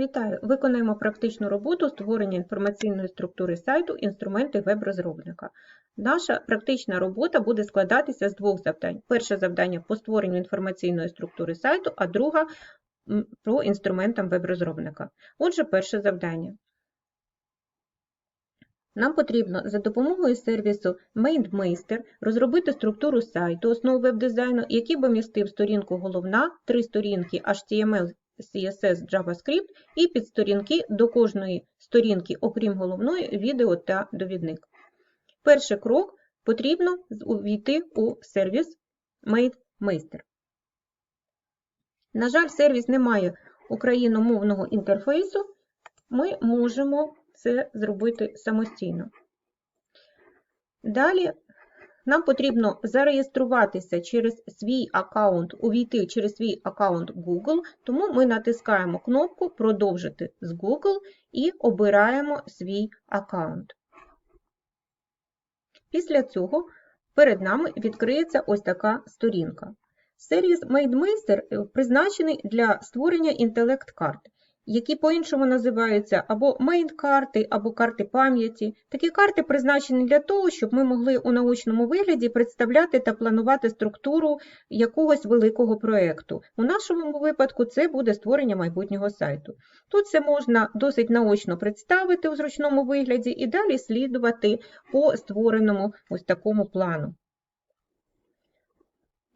Вітаю! Виконаємо практичну роботу створення інформаційної структури сайту «Інструменти веб-розробника». Наша практична робота буде складатися з двох завдань. Перше завдання по створенню інформаційної структури сайту, а друга про інструментам веб-розробника. Отже, перше завдання. Нам потрібно за допомогою сервісу MadeMeister розробити структуру сайту основ веб-дизайну, який би містив сторінку головна, три сторінки HTML, CSS, JavaScript і підсторінки до кожної сторінки, окрім головної, відео та довідник. Перший крок потрібно увійти у сервіс MadeMeister. На жаль, сервіс не має україномовного інтерфейсу, ми можемо це зробити самостійно. Далі нам потрібно зареєструватися через свій аккаунт, увійти через свій аккаунт Google, тому ми натискаємо кнопку Продовжити з Google і обираємо свій аккаунт. Після цього перед нами відкриється ось така сторінка. Сервіс MadeMeister призначений для створення інтелект-карт які по-іншому називаються або мейн-карти, або карти пам'яті. Такі карти призначені для того, щоб ми могли у научному вигляді представляти та планувати структуру якогось великого проєкту. У нашому випадку це буде створення майбутнього сайту. Тут це можна досить наочно представити у зручному вигляді і далі слідувати по створеному ось такому плану.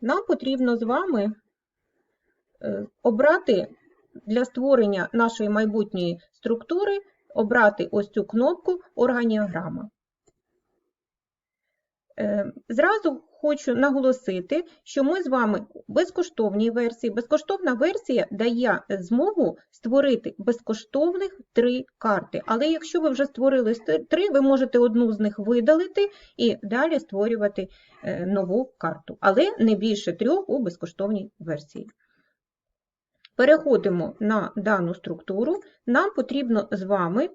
Нам потрібно з вами е, обрати для створення нашої майбутньої структури обрати ось цю кнопку Органіограма. Е, зразу хочу наголосити, що ми з вами в безкоштовній версії. Безкоштовна версія дає змогу створити безкоштовних три карти. Але якщо ви вже створили три, ви можете одну з них видалити і далі створювати е, нову карту. Але не більше трьох у безкоштовній версії. Переходимо на дану структуру. Нам потрібно з вами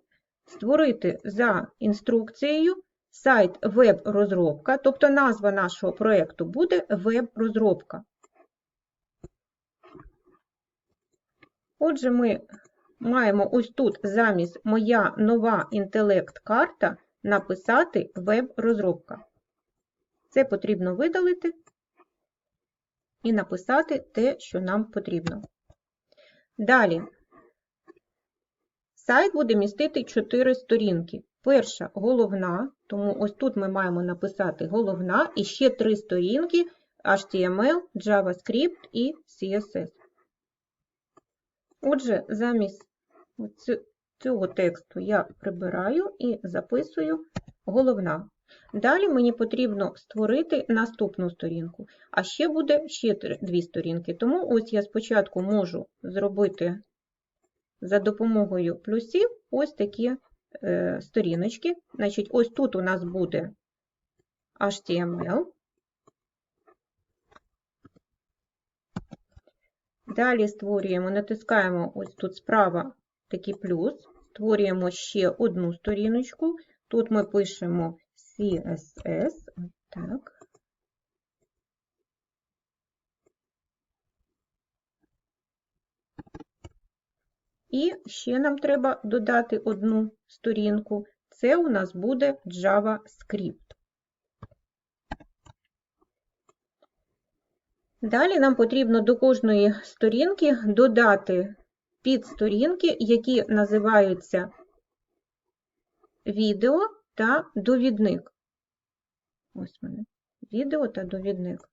створити за інструкцією сайт веб-розробка, тобто назва нашого проєкту буде веб-розробка. Отже, ми маємо ось тут замість моя нова інтелект-карта написати веб-розробка. Це потрібно видалити і написати те, що нам потрібно. Далі. Сайт буде містити 4 сторінки. Перша головна, тому ось тут ми маємо написати головна і ще 3 сторінки HTML, JavaScript і CSS. Отже, замість цього тексту я прибираю і записую головна. Далі мені потрібно створити наступну сторінку, а ще буде ще дві сторінки. Тому ось я спочатку можу зробити за допомогою плюсів ось такі е, сторіночки. Значить, ось тут у нас буде HTML. Далі створюємо, натискаємо ось тут справа такий плюс, створюємо ще одну сторіночку. Тут ми пишемо CSS. Так. І ще нам треба додати одну сторінку. Це у нас буде JavaScript. Далі нам потрібно до кожної сторінки додати підсторінки, які називаються відео та довідник. Ось мене. Відео та довідник.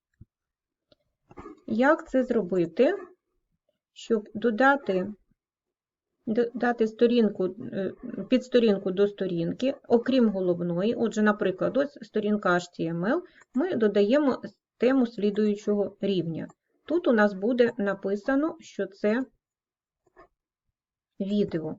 Як це зробити, щоб додати додати сторінку, е, під сторінку до сторінки, окрім головної, отже, наприклад, ось сторінка HTML, ми додаємо тему слідуючого рівня. Тут у нас буде написано, що це відео.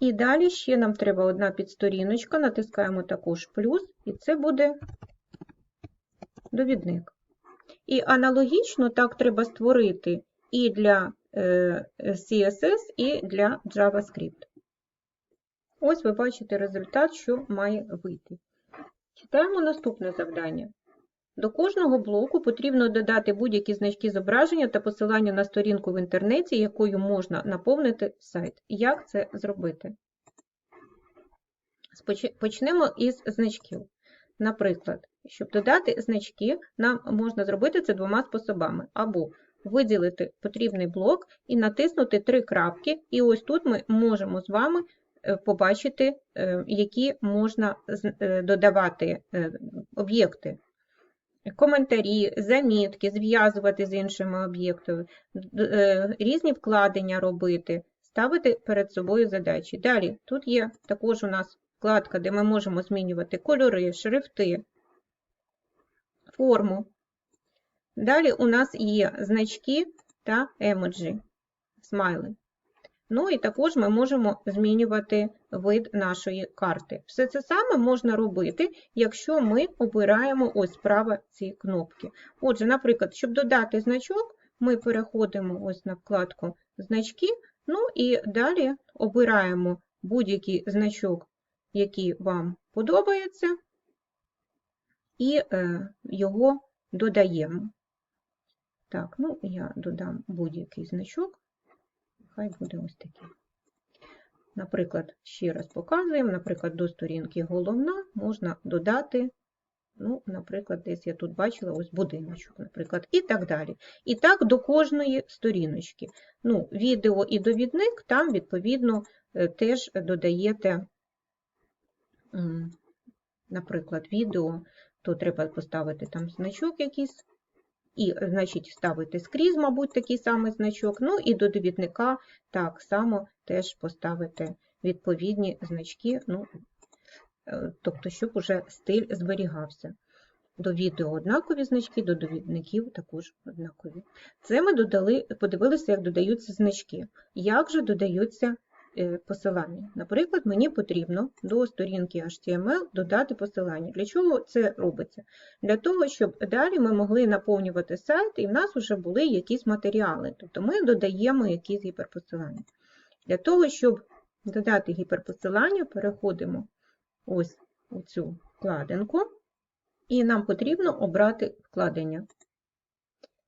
І далі ще нам треба одна підсторіночка, натискаємо також плюс, і це буде довідник. І аналогічно так треба створити і для е, CSS, і для JavaScript. Ось ви бачите результат, що має вийти. Читаємо наступне завдання. До кожного блоку потрібно додати будь-які значки зображення та посилання на сторінку в інтернеті, якою можна наповнити сайт. Як це зробити? Почнемо із значків. Наприклад, щоб додати значки, нам можна зробити це двома способами. Або виділити потрібний блок і натиснути три крапки, і ось тут ми можемо з вами е, побачити, е, які можна е, додавати об'єкти. Коментарі, замітки, зв'язувати з іншими об'єктами, е, різні вкладення робити, ставити перед собою задачі. Далі, тут є також у нас вкладка, де ми можемо змінювати кольори, шрифти, форму. Далі у нас є значки та емоджі, смайли. Ну і також ми можемо змінювати вид нашої карти. Все це саме можна робити, якщо ми обираємо ось справа ці кнопки. Отже, наприклад, щоб додати значок, ми переходимо ось на вкладку Значки, ну і далі обираємо будь-який значок, який вам подобається, і е, його додаємо. Так, ну я додам будь-який значок. Хай буде ось такий. Наприклад, ще раз показуємо, наприклад, до сторінки головна можна додати, ну, наприклад, десь я тут бачила ось будиночок, наприклад, і так далі. І так до кожної сторіночки. Ну, відео і довідник, там, відповідно, е, теж додаєте, наприклад, відео, то треба поставити там значок якийсь, і, значить, ставити скрізь, мабуть, такий самий значок. Ну і до довідника так само теж поставити відповідні значки, ну, е, тобто, щоб уже стиль зберігався. До відео однакові значки, до довідників також однакові. Це ми додали, подивилися, як додаються значки. Як же додаються посилання? Наприклад, мені потрібно до сторінки HTML додати посилання. Для чого це робиться? Для того, щоб далі ми могли наповнювати сайт, і в нас вже були якісь матеріали. Тобто ми додаємо якісь гіперпосилання. Для того, щоб додати гіперпосилання, переходимо ось у цю вкладинку, і нам потрібно обрати вкладення.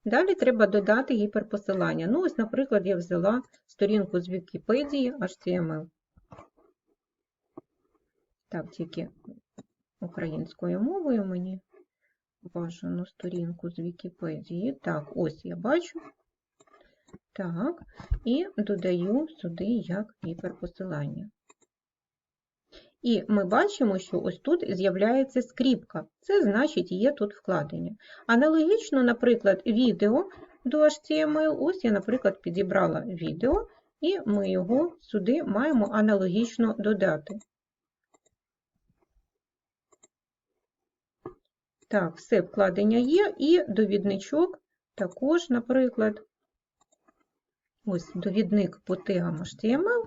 Далі треба додати гіперпосилання. Ну, ось, наприклад, я взяла сторінку з Вікіпедії HTML. Так, тільки українською мовою мені бажано сторінку з Вікіпедії. Так, ось я бачу. Так, і додаю сюди як гіперпосилання. І ми бачимо, що ось тут з'являється скріпка. Це значить, є тут вкладення. Аналогічно, наприклад, відео до HTML. Ось я, наприклад, підібрала відео, і ми його сюди маємо аналогічно додати. Так, все вкладення є, і довідничок також, наприклад, ось довідник по тегам HTML,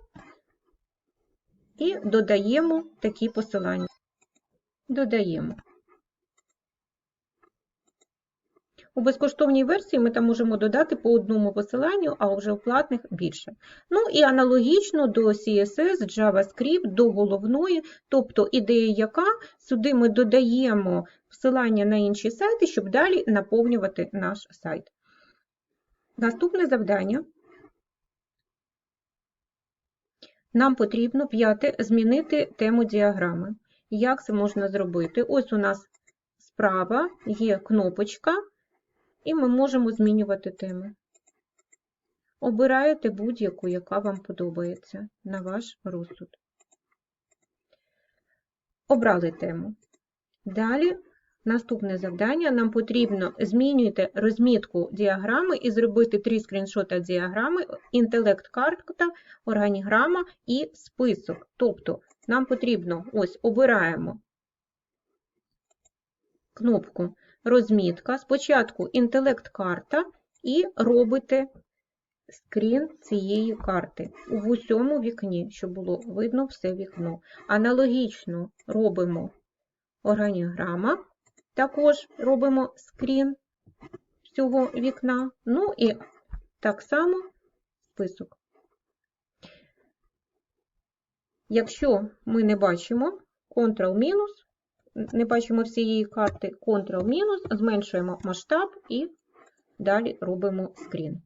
і додаємо такі посилання. Додаємо. У безкоштовній версії ми там можемо додати по одному посиланню, а вже у платних більше. Ну і аналогічно до CSS, JavaScript, до головної, тобто ідея яка, сюди ми додаємо посилання на інші сайти, щоб далі наповнювати наш сайт. Наступне завдання. Нам потрібно п'яте змінити тему діаграми. Як це можна зробити? Ось у нас справа є кнопочка, і ми можемо змінювати теми. Обираєте будь-яку, яка вам подобається, на ваш розсуд. Обрали тему. Далі наступне завдання. Нам потрібно змінювати розмітку діаграми і зробити три скріншота діаграми, інтелект-карта, органіграма і список. Тобто нам потрібно ось обираємо кнопку розмітка. Спочатку інтелект-карта і робите скрін цієї карти в усьому вікні, щоб було видно все вікно. Аналогічно робимо органіграма, також робимо скрін всього вікна, ну і так само список. Якщо ми не бачимо Ctrl-, не бачимо всієї карти, Ctrl-мінус, зменшуємо масштаб і далі робимо скрін.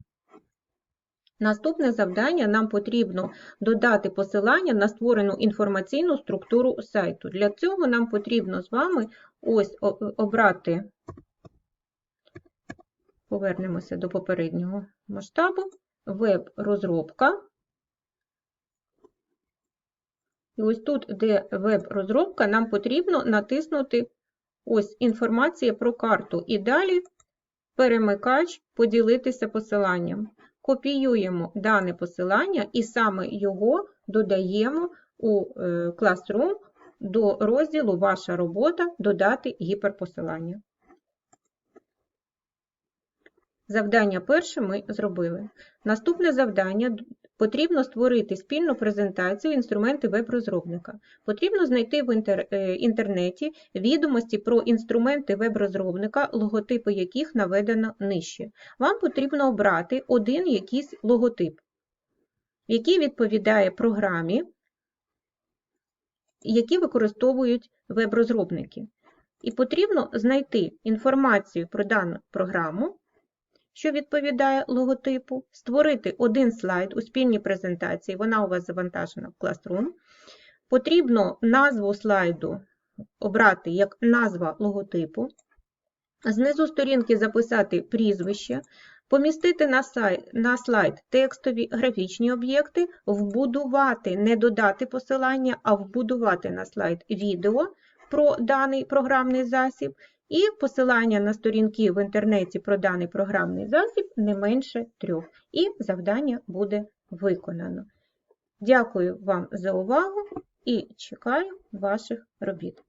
Наступне завдання нам потрібно додати посилання на створену інформаційну структуру сайту. Для цього нам потрібно з вами ось обрати, повернемося до попереднього масштабу, веб-розробка. І ось тут, де веб-розробка, нам потрібно натиснути ось інформація про карту. І далі перемикач поділитися посиланням. Копіюємо дане посилання і саме його додаємо у е, Classroom до розділу Ваша робота додати гіперпосилання. Завдання перше ми зробили. Наступне завдання потрібно створити спільну презентацію інструменти веб-розробника. Потрібно знайти в е, інтернеті відомості про інструменти веб-розробника, логотипи яких наведено нижче. Вам потрібно обрати один якийсь логотип, який відповідає програмі, які використовують веб-розробники. І потрібно знайти інформацію про дану програму, що відповідає логотипу, створити один слайд у спільній презентації, вона у вас завантажена в Classroom. Потрібно назву слайду обрати як назва логотипу, знизу сторінки записати прізвище, помістити на, сай- на слайд текстові графічні об'єкти, вбудувати, не додати посилання, а вбудувати на слайд відео про даний програмний засіб, і посилання на сторінки в інтернеті про даний програмний засіб не менше трьох. І завдання буде виконано. Дякую вам за увагу і чекаю ваших робіт.